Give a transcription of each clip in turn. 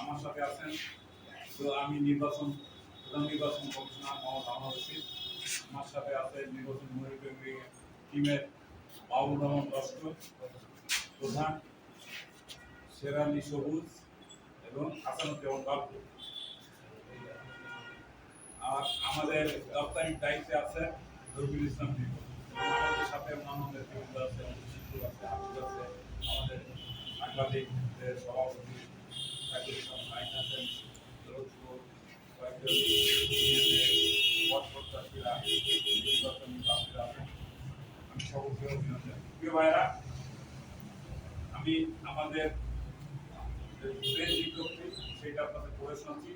আমার সাথে আছেন। তো আমি নির্বাচন, প্রধান নির্বাচন কমিশনার মোহাম্মদ আহমদ রশিদ। আমার সাথে আছে নির্বাচন মনিটরিং টিমের বাবুর রহমান লস্কর প্রধান শেরালি সবুজ এবং হাসানুজ্জামান বাবু। আর আমাদের দপ্তরি দায়িত্বে আছে রবিউল ইসলাম আমাদের সাথে অন্যান্য আছে আছে সাংবাদিক সভাপতি আমি আমাদের বিজ্ঞপ্তি, সেটা আপনাদের পড়ে শুনছি।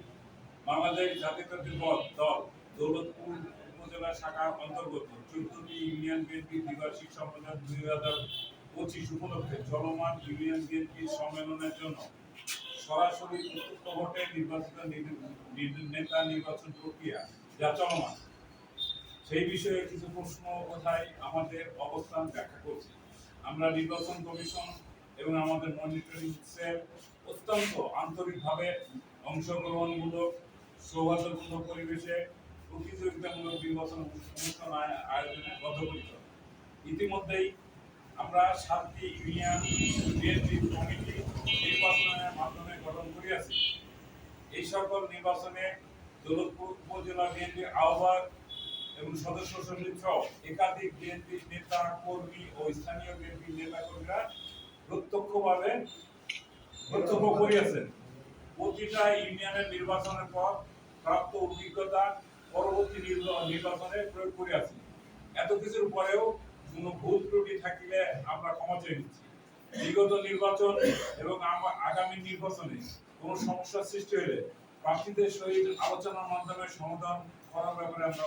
বাংলাদেশ জাতীয়তাবাদী দল দল, দৌলতপুর উপজেলা শাখার অন্তর্গত, চোদ্দটি ইউনিয়ন বিএনপি দ্বিবার্ষিক সম্মেলন দুই হাজার পঁচিশ উপলক্ষে চলমান ইউনিয়ন বিএনপি সম্মেলনের জন্য সরাসরি ভোটে নির্বাচিত নেতা নির্বাচন প্রক্রিয়া যা চলমান। সেই বিষয়ে কিছু প্রশ্ন কোথায় আমাদের অবস্থান ব্যাখ্যা করছি। আমরা নির্বাচন কমিশন এবং আমাদের মনিটরিং সেল অত্যন্ত আন্তরিকভাবে অংশগ্রহণমূলক, সৌহার্দ্যপূর্ণ পরিবেশে প্রতিযোগিতামূলক নির্বাচন অনুষ্ঠান আয়- আয়োজনে বদ্ধপরিত ইতিমধ্যেই আমরা সাতটি ইউনিয়ন, বিএনপি, কমিটি, নির্বাচনের মাধ্যমে গঠন করিয়াছি। এই সকল নির্বাচনে দৌলতপুর উপজেলা বিএনপি আহ্বায়ক এবং সদস্য সচিব সহ একাধিক বিএনপি নেতা, কর্মী ও স্থানীয় বিএনপি নেতা কর্মীরা প্রত্যক্ষভাবে প্রত্যক্ষ করিয়াছেন। প্রতিটা ইউনিয়নের নির্বাচনের পর প্রাপ্ত অভিজ্ঞতা পরবর্তী নির্বা- নির্বাচনে প্রয়োগ করিয়াছি এত কিছুর পরেও কোনো ভুল থাকিলে আমরা ক্ষমতায় নিচ্ছি। বিগত নির্বাচন এবং আগামী নির্বাচনে কোন সমস্যার সৃষ্টি হলে প্রার্থীদের সহিত আলোচনার মাধ্যমে সমাধান করার ব্যাপারে আমরা